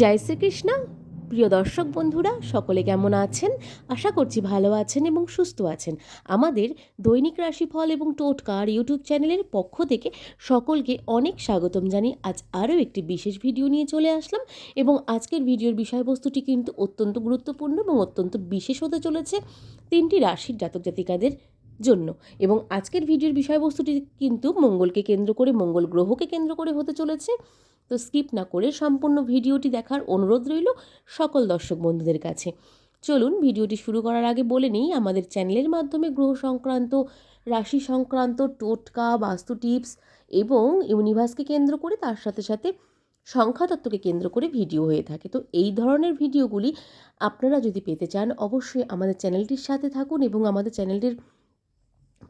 জয় শ্রীকৃষ্ণ। প্রিয় দর্শক বন্ধুরা, সকলে কেমন আছেন? আশা করছি ভালো আছেন এবং সুস্থ আছেন। আমাদের দৈনিক রাশিফল এবং টোটকার ইউটিউব চ্যানেলের পক্ষ থেকে সকলকে অনেক স্বাগতম জানি আজ আরও একটি বিশেষ ভিডিও নিয়ে চলে আসলাম এবং আজকের ভিডিওর বিষয়বস্তুটি কিন্তু অত্যন্ত গুরুত্বপূর্ণ এবং অত্যন্ত বিশেষ হতে চলেছে তিনটি রাশির জাতক জাতিকাদের জন্য এবং আজকের ভিডিওর বিষয়বস্তুটি কিন্তু মঙ্গলকে কেন্দ্র করে, মঙ্গল গ্রহকে কেন্দ্র করে হতে চলেছে। তো স্কিপ না করে সম্পূর্ণ ভিডিওটি দেখার অনুরোধ রইল সকল দর্শক বন্ধুদের কাছে। চলুন, ভিডিওটি শুরু করার আগে বলে নিই, আমাদের চ্যানেলের মাধ্যমে গ্রহ সংক্রান্ত, রাশি সংক্রান্ত, টোটকা, বাস্তু টিপস এবং ইউনিভার্সকে কেন্দ্র করে তার সাথে সাথে সংখ্যাতত্ত্বকে কেন্দ্র করে ভিডিও হয়ে থাকে। তো এই ধরনের ভিডিওগুলি আপনারা যদি পেতে চান, অবশ্যই আমাদের চ্যানেলটির সাথে থাকুন এবং আমাদের চ্যানেলটির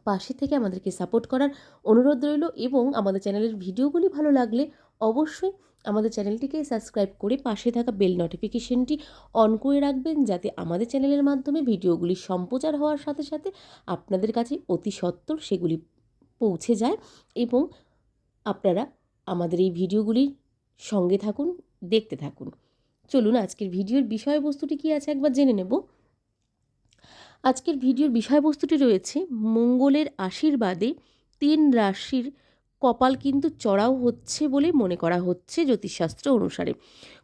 পাশে থেকে আমাদেরকে সাপোর্ট করার অনুরোধ রইল এবং আমাদের চ্যানেলের ভিডিওগুলি ভালো লাগলে অবশ্যই আমাদের চ্যানেলটিকে সাবস্ক্রাইব করে পাশে থাকা বেল নোটিফিকেশনটি অন করে রাখবেন যাতে আমাদের চ্যানেলের মাধ্যমে ভিডিওগুলি সম্প্রচার হওয়ার সাথে সাথে আপনাদের কাছে অতি সত্বর সেগুলি পৌঁছে যায় এবং আপনারা আমাদের এই ভিডিওগুলির সঙ্গে থাকুন, দেখতে থাকুন। চলুন আজকের ভিডিওর বিষয়বস্তুটি কী আছে একবার জেনে নেব। আজকের ভিডিওর বিষয়বস্তুটি রয়েছে মঙ্গলের আশীর্বাদে তিন রাশির কপাল কিন্তু চড়াও হচ্ছে বলে মনে করা হচ্ছে জ্যোতিষশাস্ত্র অনুসারে।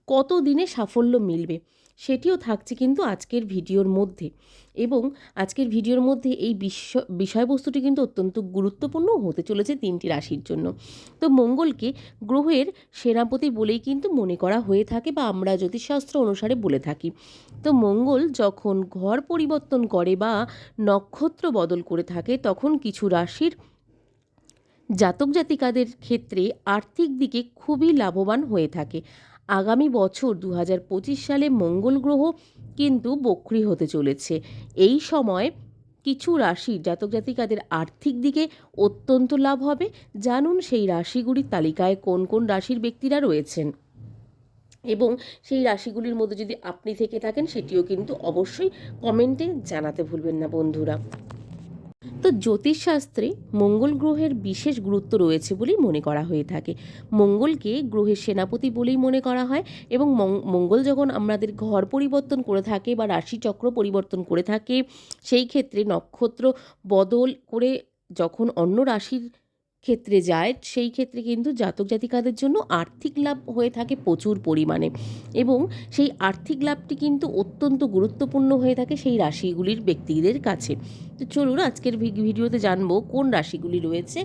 কত দিনে সাফল্য মিলবে? সেটিও থাকছে কিন্তু আজকের ভিডিওর মধ্যে। এবং আজকের ভিডিওর মধ্যে এই বিশ্ব বিষয়বস্তুটি কিন্তু অত্যন্ত গুরুত্বপূর্ণ হতে চলেছে তিনটি রাশির জন্য। তো মঙ্গলকে গ্রহের সেনাপতি বলেই কিন্তু মনে করা হয়ে থাকে বা আমরা জ্যোতিষশাস্ত্র অনুসারে বলে থাকি। তো মঙ্গল যখন ঘর পরিবর্তন করে বা নক্ষত্র বদল করে থাকে, তখন কিছু রাশির জাতক জাতিকাদের ক্ষেত্রে আর্থিক দিকে খুবই লাভবান হয়ে থাকে। আগামী বছর দু হাজার পঁচিশ সালে মঙ্গল গ্রহ কিন্তু বক্রি হতে চলেছে। এই সময় কিছু রাশির জাতক জাতিকাদের আর্থিক দিকে অত্যন্ত লাভ হবে। জানুন সেই রাশিগুলির তালিকায় কোন কোন রাশির ব্যক্তিরা রয়েছেন। এবং সেই রাশিগুলির মধ্যে যদি আপনি থেকে থাকেন, সেটিও কিন্তু অবশ্যই কমেন্টে জানাতে ভুলবেন না বন্ধুরা। তো জ্যোতিষশাস্ত্রে মঙ্গল গ্রহের বিশেষ গুরুত্ব রয়েছে বলেই মনে করা হয়ে থাকে। মঙ্গলকে গ্রহের সেনাপতি বলেই মনে করা হয় এবং মঙ্গল যখন আমাদের ঘর পরিবর্তন করে থাকে বা রাশিচক্র পরিবর্তন করে থাকে, সেই ক্ষেত্রে নক্ষত্র বদল করে যখন অন্য রাশির ক্ষেত্রে যায়, সেই ক্ষেত্রে কিন্তু জাতক জাতিকাদের জন্য আর্থিক লাভ হয়ে থাকে প্রচুর পরিমাণে এবং সেই আর্থিক লাভটি কিন্তু অত্যন্ত গুরুত্বপূর্ণ হয়ে থাকে সেই রাশিগুলির ব্যক্তিদের কাছে। তো চলুন আজকের ভিডিওতে জানব কোন রাশিগুলি রয়েছে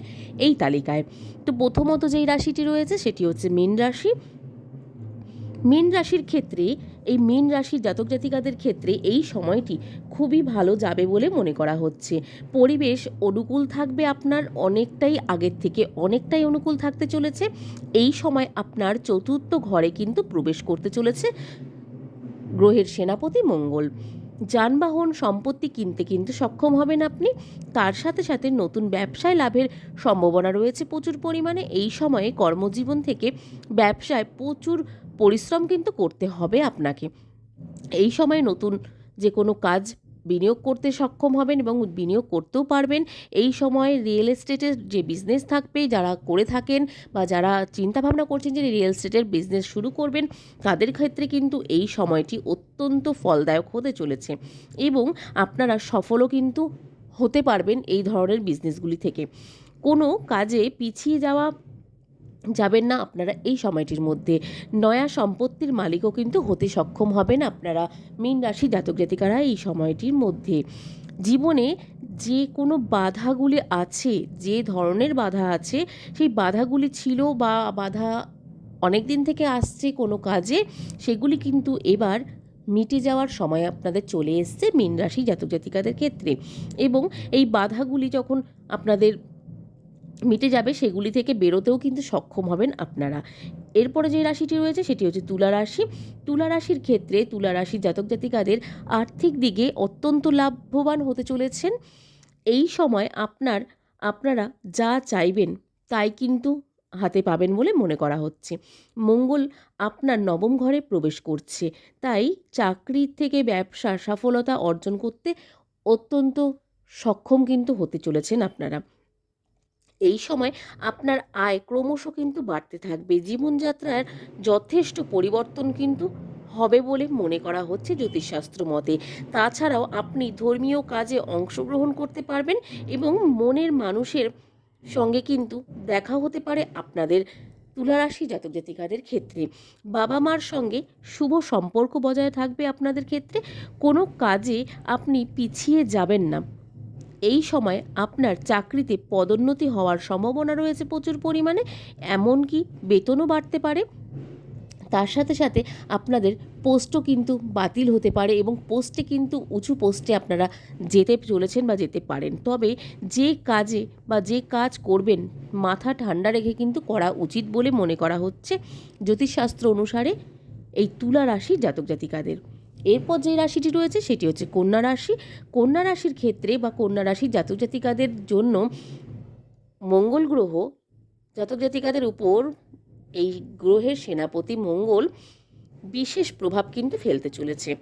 এই তালিকায়। তো প্রথমত যেই রাশিটি রয়েছে সেটি হচ্ছে মীন রাশি। মীন রাশির ক্ষেত্রে এই মীন রাশির জাতক জাতিকাদের ক্ষেত্রে এই সময়টি খুবই ভালো যাবে বলে মনে করা হচ্ছে। পরিবেশ অনুকূল থাকবে আপনার, অনেকটাই আগের থেকে অনেকটাই অনুকূল থাকতে চলেছে। এই সময় আপনার চতুর্থ ঘরে কিন্তু প্রবেশ করতে চলেছে গ্রহের সেনাপতি মঙ্গল। যানবাহন সম্পত্তি কিনতে কিন্তু সক্ষম হবেন আপনি। তার সাথে সাথে নতুন ব্যবসায় লাভের সম্ভাবনা রয়েছে প্রচুর পরিমাণে। এই সময়ে কর্মজীবন থেকে ব্যবসায় প্রচুর পরিশ্রম কিন্তু করতে হবে আপনাকে। এই সময় নতুন যে কোনো কাজ বিনিয়োগ করতে সক্ষম হবেন এবং বিনিয়োগ করতেও পারবেন। এই সময় রিয়েল এস্টেটের যে বিজনেস থাকবে, যারা করে থাকেন বা যারা চিন্তাভাবনা করছেন যে রিয়েল এস্টেটের বিজনেস শুরু করবেন, তাদের ক্ষেত্রে কিন্তু এই সময়টি অত্যন্ত ফলদায়ক হতে চলেছে এবং আপনারা সফলও কিন্তু হতে পারবেন এই ধরনের বিজনেসগুলি থেকে। কোনো কাজে পিছিয়ে যাওয়া যাবেন না। আপনারা এই সময়টির মধ্যে নয়া সম্পত্তির মালিকও কিন্তু হতে সক্ষম হবেন আপনারা। মীন রাশি জাতক জাতিকারা এই সময়টির মধ্যে। জীবনে যে কোনো বাধাগুলি আছে, যে ধরনের বাধা আছে, সেই বাধাগুলি ছিল বা বাধা অনেক দিন থেকে আসছে কোনো কাজে, সেগুলি কিন্তু এবার মিটে যাওয়ার সময় আপনাদের চলে এসছে মীন রাশি জাতক জাতিকাদের ক্ষেত্রে। এবং এই বাধাগুলি যখন আপনাদের মিটে যাবে সেগুলি থেকে বেরোতেও কিন্তু সক্ষম হবেন আপনারা। এরপরে যে রাশিটি রয়েছে সেটি হচ্ছে তুলা রাশি। তুলা রাশির ক্ষেত্রে তুলা রাশির জাতক জাতিকাদের আর্থিক দিকে অত্যন্ত লাভবান হতে চলেছেন। এই সময় আপনার, আপনারা যা চাইবেন তাই কিন্তু হাতে পাবেন বলে মনে করা হচ্ছে। মঙ্গল আপনার নবম ঘরে প্রবেশ করছে। তাই চাকরি থেকে ব্যবসা, সফলতা অর্জন করতে অত্যন্ত সক্ষম কিন্তু হতে চলেছেন আপনারা। এই সময় আপনার আয় ক্রমশ কিন্তু বাড়তে থাকবে। জীবনযাত্রার যথেষ্ট পরিবর্তন কিন্তু হবে বলে মনে করা হচ্ছে জ্যোতিষশাস্ত্র মতে। তাছাড়াও আপনি ধর্মীয় কাজে অংশগ্রহণ করতে পারবেন এবং মনের মানুষের সঙ্গে কিন্তু দেখা হতে পারে আপনাদের তুলারাশি জাতক জাতিকাদের ক্ষেত্রে। বাবা মার সঙ্গে শুভ সম্পর্ক বজায় থাকবে আপনাদের ক্ষেত্রে। কোনো কাজে আপনি পিছিয়ে যাবেন না। এই সময় আপনার চাকরিতে পদোন্নতি হওয়ার সম্ভাবনা রয়েছে প্রচুর পরিমাণে, এমনকি বেতনও বাড়তে পারে। তার সাথে সাথে আপনাদের পোস্টও কিন্তু বাতিল হতে পারে এবং পোস্টে কিন্তু উঁচু পোস্টে আপনারা যেতে চলেছেন বা যেতে পারেন। তবে যে কাজে বা যে কাজ করবেন, মাথা ঠান্ডা রেখে কিন্তু করা উচিত বলে মনে করা হচ্ছে। জ্যোতিষশাস্ত্র অনুসারে এই তুলা রাশি জাতক জাতিকাদের। এরপর যে রাশিটি রয়েছে সেটি হচ্ছে কন্যা রাশি। কন্যা রাশির ক্ষেত্রে বা কন্যা রাশির জাতক জাতিকাদের জন্য মঙ্গল গ্রহ, জাতক জাতিকাদের উপর এই গ্রহের সেনাপতি মঙ্গল বিশেষ প্রভাব কিন্তু ফেলতে চলেছে।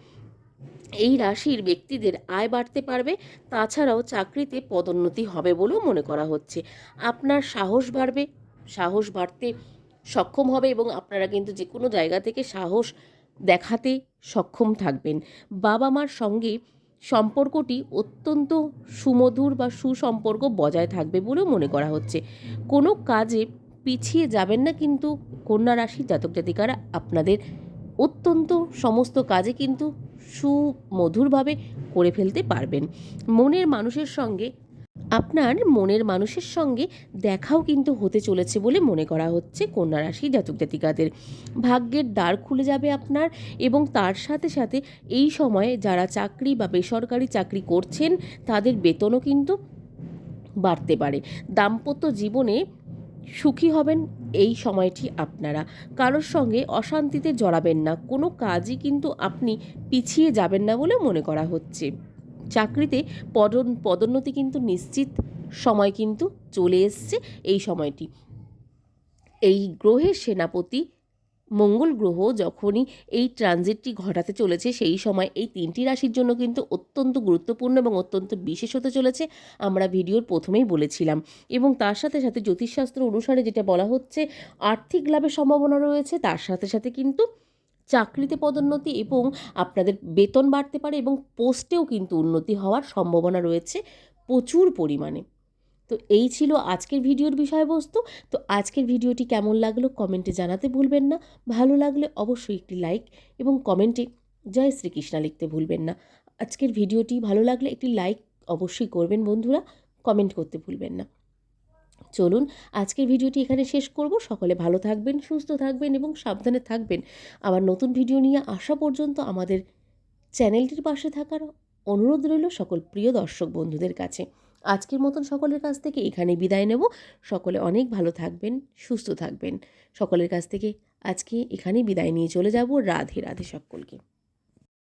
এই রাশির ব্যক্তিদের আয় বাড়তে পারবে, তাছাড়াও চাকরিতে পদোন্নতি হবে বলেও মনে করা হচ্ছে। আপনার সাহস বাড়বে, সাহস বাড়তে সক্ষম হবে এবং আপনারা কিন্তু যে কোনো জায়গা থেকে সাহস দেখাতে সক্ষম থাকবেন। বাবা মার সঙ্গে সম্পর্কটি অত্যন্ত সুমধুর বা সুসম্পর্ক বজায় থাকবে বলেও মনে করা হচ্ছে। কোনো কাজে পিছিয়ে যাবেন না কিন্তু কন্যা রাশি জাতক জাতিকারা আপনাদের অত্যন্ত সমস্ত কাজে কিন্তু সুমধুরভাবে করে ফেলতে পারবেন। মনের মানুষের সঙ্গে আপনার মনের মানুষের সঙ্গে দেখাও কিন্তু হতে চলেছে বলে মনে করা হচ্ছে কন্যা রাশি জাতক জাতিকাদের। ভাগ্যের দ্বার খুলে যাবে আপনার এবং তার সাথে সাথে এই সময়ে যারা চাকরি বা বেসরকারি চাকরি করছেন, তাদের বেতনও কিন্তু বাড়তে পারে। দাম্পত্য জীবনে সুখী হবেন এই সময়টি আপনারা। কারোর সঙ্গে অশান্তিতে জড়াবেন না। কোনো কাজই কিন্তু আপনি পিছিয়ে যাবেন না বলে মনে করা হচ্ছে। চাকরিতে পদন, পদোন্নতি কিন্তু নিশ্চিত সময় কিন্তু চলে এসছে এই সময়টি। এই গ্রহের সেনাপতি মঙ্গল গ্রহ যখনই এই ট্রানজিটটি ঘটাতে চলেছে, সেই সময় এই তিনটি রাশির জন্য কিন্তু অত্যন্ত গুরুত্বপূর্ণ এবং অত্যন্ত বিশেষ হতে চলেছে আমরা ভিডিওর প্রথমেই বলেছিলাম। এবং তার সাথে সাথে জ্যোতিষশাস্ত্র অনুসারে যেটা বলা হচ্ছে, আর্থিক লাভের সম্ভাবনা রয়েছে, তার সাথে সাথে কিন্তু চাকরিতে পদোন্নতি এবং আপনাদের বেতন বাড়তে পারে এবং পোস্টেও কিন্তু উন্নতি হওয়ার সম্ভাবনা রয়েছে প্রচুর পরিমাণে। তো এই ছিল আজকের ভিডিওর বিষয়বস্তু। তো আজকের ভিডিওটি কেমন লাগল কমেন্টে জানাতে ভুলবেন না। ভালো লাগলে অবশ্যই একটি লাইক এবং কমেন্টে জয় শ্রীকৃষ্ণা লিখতে ভুলবেন না। আজকের ভিডিওটি ভালো লাগলে একটি লাইক অবশ্যই করবেন বন্ধুরা, কমেন্ট করতে ভুলবেন না। চলুন আজকের ভিডিওটি এখানে শেষ করব। সকলে ভালো থাকবেন, সুস্থ থাকবেন এবং সাবধানে থাকবেন। আবার নতুন ভিডিও নিয়ে আসা পর্যন্ত আমাদের চ্যানেলটির পাশে থাকার অনুরোধ রইল সকল প্রিয় দর্শক বন্ধুদের কাছে। আজকের মতন সকলের কাছ থেকে এখানে বিদায় নেব। সকলে অনেক ভালো থাকবেন, সুস্থ থাকবেন। সকলের কাছ থেকে আজকে এখানেই বিদায় নিয়ে চলে যাব। রাধে রাধে সকলকে।